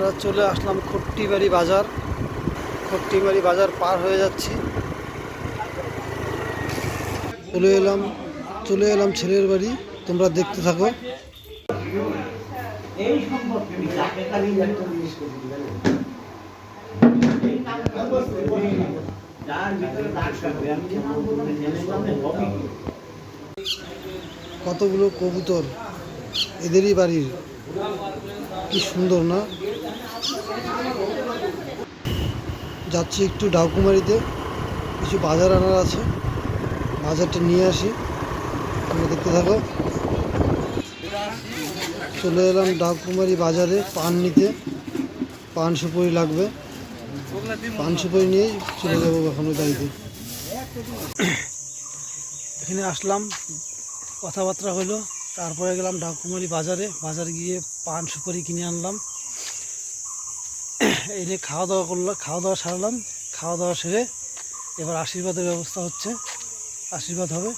আমরা চলে আসলাম খট্টিবাড়ি বাজার। খট্টিবাড়ি বাজার পার হয়ে যাচ্ছি। চলে এলাম চলে এলাম ছেলের বাড়ি। তোমরা দেখতে থাকো। কতগুলো কবুতর? এদেরই বাড়ির। কি সুন্দর না? যাচ্ছি একটু ডাউকুমারিতে। কিছু বাজার আনার আছে। বাজারটা নিয়ে আসি। তোমরা দেখতে থাকো। চলে এলাম ডাকুমারি বাজারে পান নিতে। পান সুপারি লাগবে। পান সুপারি নিয়েই চলে যাব এখনও বাড়িতে। এখানে আসলাম। কথাবার্তা হলো তারপরে গেলাম ডাকুমারি বাজারে। বাজারে গিয়ে পান সুপারি কিনে আনলাম। এনে খাওয়া দাওয়া করলাম খাওয়া দাওয়া সারলাম। খাওয়া দাওয়া সেরে এবার আশীর্বাদের ব্যবস্থা হচ্ছে। আশীর্বাদ হবে।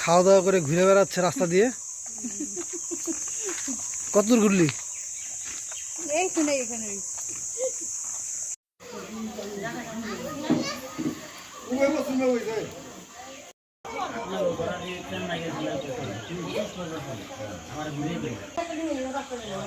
খাওয়া দাওয়া করে ঘুরে বেড়াচ্ছে রাস্তা দিয়ে। কত দূর ঘুরলি? এইখানে এইখানে হয়ে।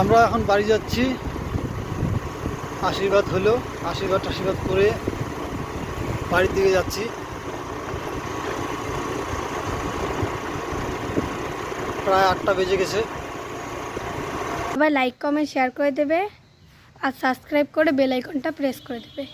আমরা এখন বাড়ি যাচ্ছি আশীর্বাদ হলো, আশীর্বাদ আশীর্বাদ করে বাড়ির দিকে যাচ্ছি। প্রায় আটটা বেজে গেছে। আবার লাইক কমেন্ট শেয়ার করে দেবে। আর সাবস্ক্রাইব করে বেল আইকনটা প্রেস করে দেবে।